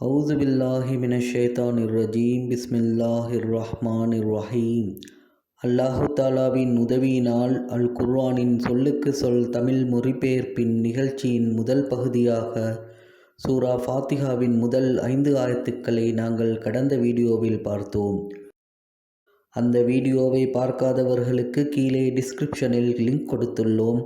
அவுது பில்லாஹி மினஷேதான் இர்ரஜீம் பிஸ்மில்லாஹ் இர்ரஹ்மான் இர்ரஹீம் அல்லாஹு தாலாவின் உதவியினால் அல் குர்வானின் சொல்லுக்கு சொல் தமிழ் மொழிபெயர்ப்பின் நிகழ்ச்சியின் முதல் பகுதியாக சூரா ஃபாத்திகாவின் முதல் ஐந்து ஆயத்துக்களை நாங்கள் கடந்த வீடியோவில் பார்த்தோம். அந்த வீடியோவை பார்க்காதவர்களுக்கு கீழே டிஸ்கிரிப்ஷனில் லிங்க் கொடுத்துள்ளோம்.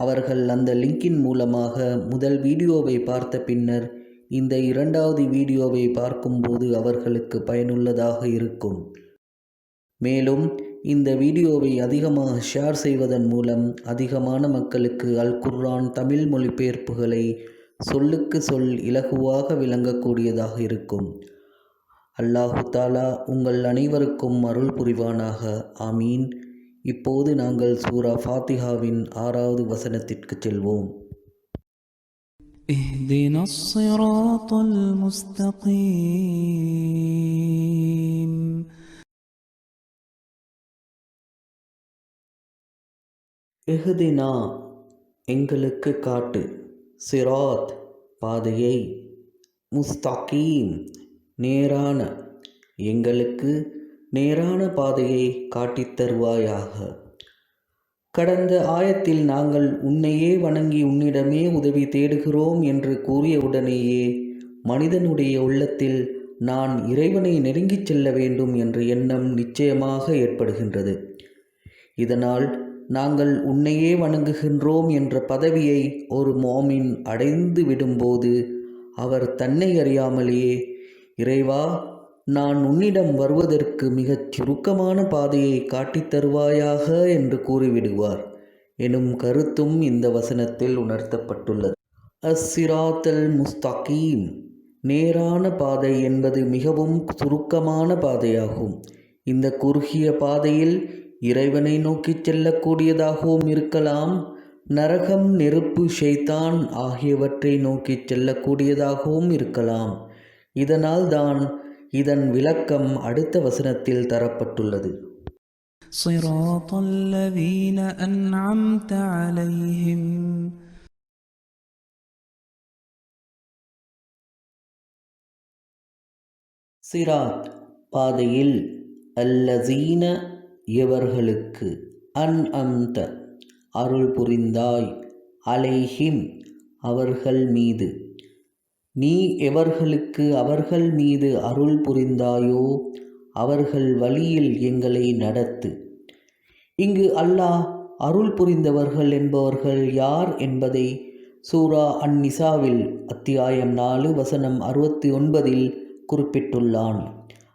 அவர்கள் அந்த லிங்கின் மூலமாக முதல் வீடியோவை பார்த்த பின்னர் இந்த இரண்டாவது வீடியோவை பார்க்கும்போது அவர்களுக்கு பயனுள்ளதாக இருக்கும். மேலும் இந்த வீடியோவை அதிகமாக ஷேர் செய்வதன் மூலம் அதிகமான மக்களுக்கு அல் குர்ஆன் தமிழ் மொழிபெயர்ப்புகளை சொல்லுக்கு சொல் இலகுவாக விளங்கக்கூடியதாக இருக்கும். அல்லாஹு தாலா உங்கள் அனைவருக்கும் அருள் புரிவானாக. ஆமீன். இப்போது நாங்கள் சூரா ஃபாத்திஹாவின் ஆறாவது வசனத்திற்கு செல்வோம். اهدنا الصراط المستقيم எஹ்தினா எங்களுக்கு காட்டு சிராத் பாதையை முஸ்தகீம் நேரான எங்களுக்கு நேரான பாதையை காட்டித் தருவாயாக கடந்த ஆயத்தில் நாங்கள் உன்னையே வணங்கி உன்னிடமே உதவி தேடுகிறோம் என்று கூறியவுடனேயே மனிதனுடைய உள்ளத்தில் நான் இறைவனை நெருங்கிச் செல்ல வேண்டும் என்ற எண்ணம் நிச்சயமாக ஏற்படுகின்றது. இதனால் நாங்கள் உன்னையே வணங்குகின்றோம் என்ற பதவியை ஒரு மோமின் அடைந்து விடும்போது அவர் தன்னை அறியாமலேயே இறைவா நான் உன்னிடம் வருவதற்கு மிகச் சுருக்கமான பாதையை காட்டித் தருவாயாக என்று கூறிவிடுவார். எனும் கருத்தும் இந்த வசனத்தில் உணர்த்தப்பட்டுள்ளது. அஸ்ஸிராத்தல் முஸ்தகீம். நேரான பாதை என்பது மிகவும் சுருக்கமான பாதையாகும். இந்த குறுகிய பாதையில் இறைவனை நோக்கிச் செல்லக்கூடியதாகவும் இருக்கலாம். நரகம் நெருப்பு ஷைத்தான் ஆகியவற்றை நோக்கிச் செல்லக்கூடியதாகவும் இருக்கலாம். இதனால் தான் இதன் விளக்கம் அடுத்த வசனத்தில் தரப்பட்டுள்ளது صراط الذين أنعمت عليهم சிராத் பாதையில் அல்லசீன எவர்களுக்கு அன் அந்த அருள் புரிந்தாய் அலைஹிம் அவர்கள் மீது நீ எவர்களுக்கு அவர்கள் மீது அருள் புரிந்தாயோ அவர்கள் வழியில் எங்களை நடத்து. இங்கு அல்லாஹ் அருள் புரிந்தவர்கள் என்பவர்கள் யார் என்பதை சூரா அந்நிசாவில் அத்தியாயம் நாலு வசனம் அறுபத்தி ஒன்பதில் குறிப்பிட்டுள்ளான்.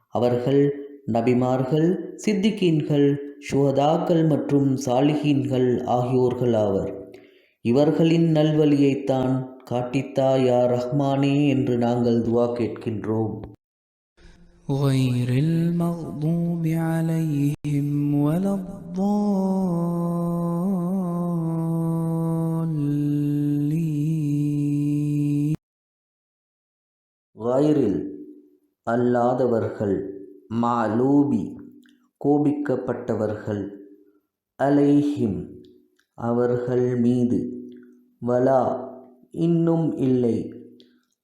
அவர்கள் நபிமார்கள் சித்திகீன்கள் சுஹதாக்கள் மற்றும் சாலிகீன்கள் ஆகியோர்கள் ஆவர் இவர்களின் நல்வழியைத்தான் காட்டித்தா யா ரஹ்மானே என்று நாங்கள் துவா கேட்கின்றோம் غير المغضوب عليهم ولا الضالين வயரில் அல்லாதவர்கள் மாலூபி கோபிக்கப்பட்டவர்கள் அலைஹிம் அவர்கள் மீது. வலா இன்னும் இல்லை.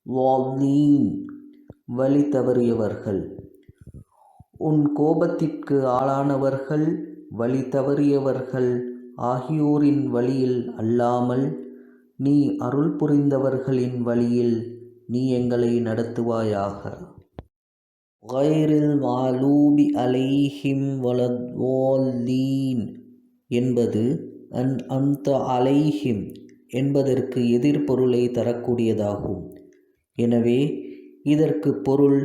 வாவ்லீன் வழி தவறியவர்கள். உன் கோபத்திற்கு ஆளானவர்கள் வழி தவறியவர்கள். ஆகியோரின் வழியில் அல்லாமல் நீ அருள் புரிந்தவர்களின் வழியில் நீ எங்களை நடத்துவாயாக. கயிறில் மாலூபி அலைஹிம் வலத்வால்லீன் என்பது அன் அந்த அலைஹிம் என்பதற்கு எதிர்பொருளை தரக்கூடியதாகும். எனவே இதற்கு பொருள்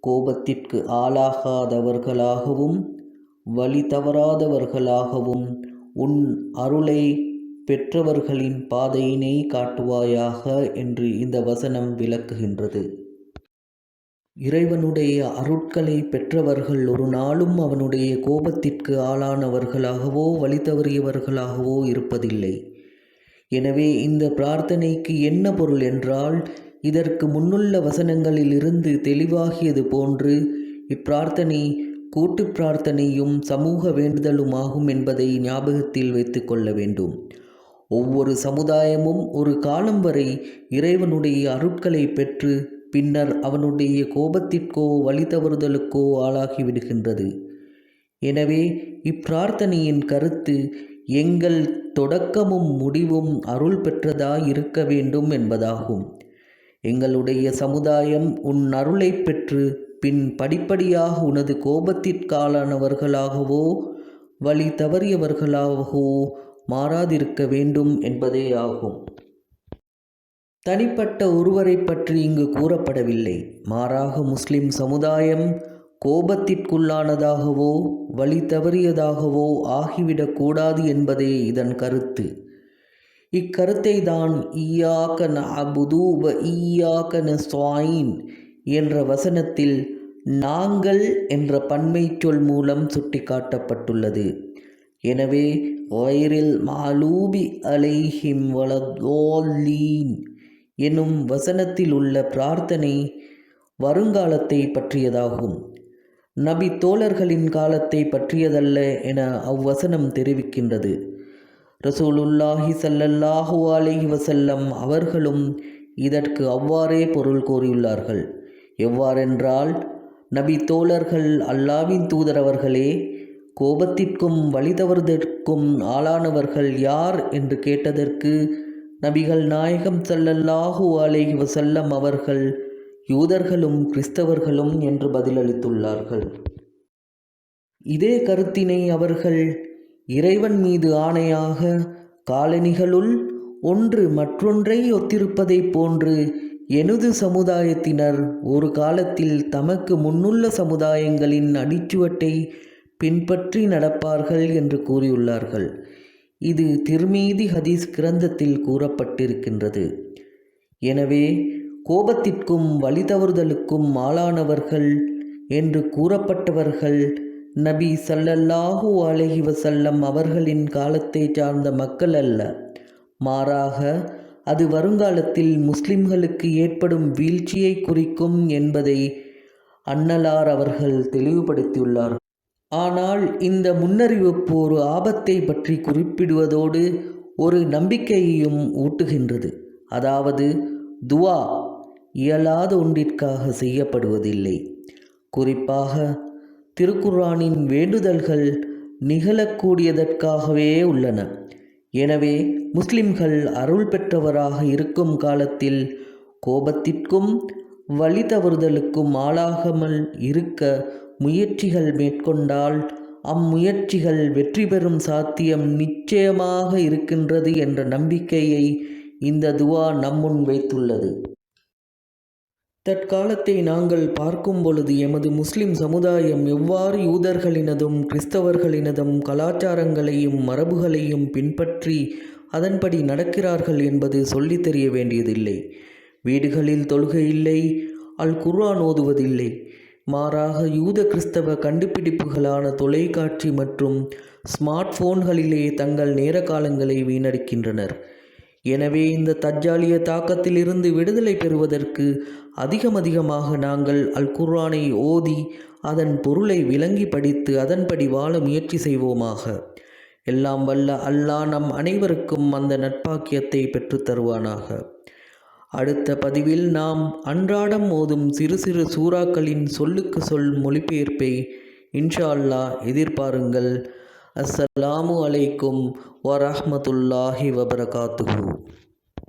கோபத்திற்கு ஆளாகாதவர்களாகவும் வழி தவறாதவர்களாகவும் உன் அருளை பெற்றவர்களின் பாதையினை காட்டுவாயாக என்று இந்த வசனம் விளக்குகின்றது. இறைவனுடைய அருட்களை பெற்றவர்கள் ஒரு நாளும் அவனுடைய கோபத்திற்கு ஆளானவர்களாகவோ வழி தவறியவர்களாகவோ இருப்பதில்லை. எனவே இந்த பிரார்த்தனைக்கு என்ன பொருள் என்றால் இதற்கு முன்னுள்ள வசனங்களிலிருந்து தெளிவாகியது போன்று இப்பிரார்த்தனை கூட்டு பிரார்த்தனையும் சமூக வேண்டுதலுமாகும் என்பதை ஞாபகத்தில் வைத்து கொள்ள வேண்டும். ஒவ்வொரு சமுதாயமும் ஒரு காலம் வரை இறைவனுடைய அருட்களை பெற்று பின்னர் அவனுடைய கோபத்திற்கோ வழி தவறுதலுக்கோ ஆளாகிவிடுகின்றது எனவே இப்பிரார்த்தனையின் கருத்து எங்கள் தொடக்கமும் முடிவும் அருள் பெற்றதாய் இருக்க வேண்டும் என்பதாகும். எங்களுடைய சமுதாயம் உன் அருளை பெற்று பின் படிப்படியாக உனது கோபத்திற்காலானவர்களாகவோ வழி தவறியவர்களாகவோ மாறாதிருக்க வேண்டும் என்பதே ஆகும் தனிப்பட்ட ஒருவரை பற்றி இங்கு கூறப்படவில்லை. மாறாக முஸ்லிம் சமுதாயம் கோபத்திற்குள்ளானதாகவோ வழி தவறியதாகவோ ஆகிவிடக்கூடாது என்பதே இதன் கருத்து. இக்கருத்தை தான் ஈயாக்க நஅபுது வ ஈயாக்க நஸ்வாயின் என்ற வசனத்தில் நாங்கள் என்ற பன்மை சொல் மூலம் சுட்டிக்காட்டப்பட்டுள்ளது. எனவே வயரில் மாலூபி அலைஹிம் வலதோல்லீன் எனும் வசனத்தில் உள்ள பிரார்த்தனை வருங்காலத்தை பற்றியதாகும். நபி தோழர்களின் காலத்தை பற்றியதல்ல என அவ்வசனம் தெரிவிக்கின்றது. ரசூலுல்லாஹி சல்லல்லாஹு அலைஹி வசல்லம் அவர்களும் இதற்கு அவ்வாறே பொருள் கூறியுள்ளார்கள். எவ்வாறென்றால் நபி தோழர்கள் அல்லாவின் தூதரவர்களே கோபத்திற்கும் வழிதவறுதற்கும் ஆளானவர்கள் யார் என்று கேட்டதற்கு நபிகள் நாயகம் ஸல்லல்லாஹு அலைஹி வசல்லம் அவர்கள் யூதர்களும் கிறிஸ்தவர்களும் என்று பதிலளித்துள்ளார்கள். இதே கருத்தினை அவர்கள் இறைவன் மீது ஆணையாக காலனிகளுள் ஒன்று மற்றொன்றை ஒத்திருப்பதைப் போன்று எனது சமுதாயத்தினர் ஒரு காலத்தில் தமக்கு முன்னுள்ள சமுதாயங்களின் அடிச்சுவட்டை பின்பற்றி நடப்பார்கள் என்று கூறியுள்ளார்கள். இது திருமீதி ஹதீஸ் கிரந்தத்தில் கூறப்பட்டிருக்கின்றது. எனவே கோபத்திற்கும் வழிதவறுதலுக்கும் ஆளானவர்கள் என்று கூறப்பட்டவர்கள் நபி சல்லல்லாஹு அலஹி வசல்லம் அவர்களின் காலத்தை சார்ந்த மக்கள் அல்ல. மாறாக அது வருங்காலத்தில் முஸ்லிம்களுக்கு ஏற்படும் வீழ்ச்சியை குறிக்கும் என்பதை அன்னலார் அவர்கள் தெளிவுபடுத்தியுள்ளார் ஆனால் இந்த முன்னறிவிப்பு ஒரு ஆபத்தை பற்றி குறிப்பிடுவதோடு ஒரு நம்பிக்கையையும் ஊட்டுகின்றது. அதாவது துவா இயலாத ஒன்றிற்காக செய்யப்படுவதில்லை. குறிப்பாக திருக்குர்ஆனின் வேண்டுதல்கள் நிகழக்கூடியதற்காகவே உள்ளன. எனவே முஸ்லிம்கள் அருள் பெற்றவராக இருக்கும் காலத்தில் கோபத்திற்கும் வழி தவறுதலுக்கும் ஆளாகாமல் இருக்க முயற்சிகள் மேற்கொண்டால் அம்முயற்சிகள் வெற்றி பெறும் சாத்தியம் நிச்சயமாக இருக்கின்றது என்ற நம்பிக்கையை இந்த துவா நம்முன் வைத்துள்ளது. தற்காலத்தை நாங்கள் பார்க்கும் பொழுது எமது முஸ்லிம் சமுதாயம் எவ்வாறு யூதர்களினதும் கிறிஸ்தவர்களினதும் கலாச்சாரங்களையும் மரபுகளையும் பின்பற்றி அதன்படி நடக்கிறார்கள் என்பது சொல்லித் தெரிய வேண்டியதில்லை. வீடுகளில் தொழுகை இல்லை அல் குர்ஆன் ஓதுவதில்லை. மாறாக யூத கிறிஸ்தவ கண்டுபிடிப்புகளான தொலைக்காட்சி மற்றும் ஸ்மார்ட் போன்களிலே தங்கள் நேர காலங்களை வீணடிக்கின்றனர். எனவே இந்த தஜ்ஜாலிய தாக்கத்திலிருந்து விடுதலை பெறுவதற்கு அதிகம் அதிகமாக நாங்கள் அல் குர்ஆனை ஓதி அதன் பொருளை விளங்கி படித்து அதன்படி வாழ முயற்சி செய்வோமாக. எல்லாம் வல்ல அல்லாஹ் நம் அனைவருக்கும் அந்த நட்பாக்கியத்தை பெற்றுத் தருவானாக அடுத்த பதிவில் நாம் அன்றாடம் மோதும் சிறு சிறு சூறாக்களின் சொல்லுக்கு சொல் மொழிபெயர்ப்பை இன்ஷா அல்லாஹ் எதிர்பாருங்கள். அஸ்ஸலாமு அலைக்கும் வரஹமத்துல்லாஹி வபரகாத்துஹு.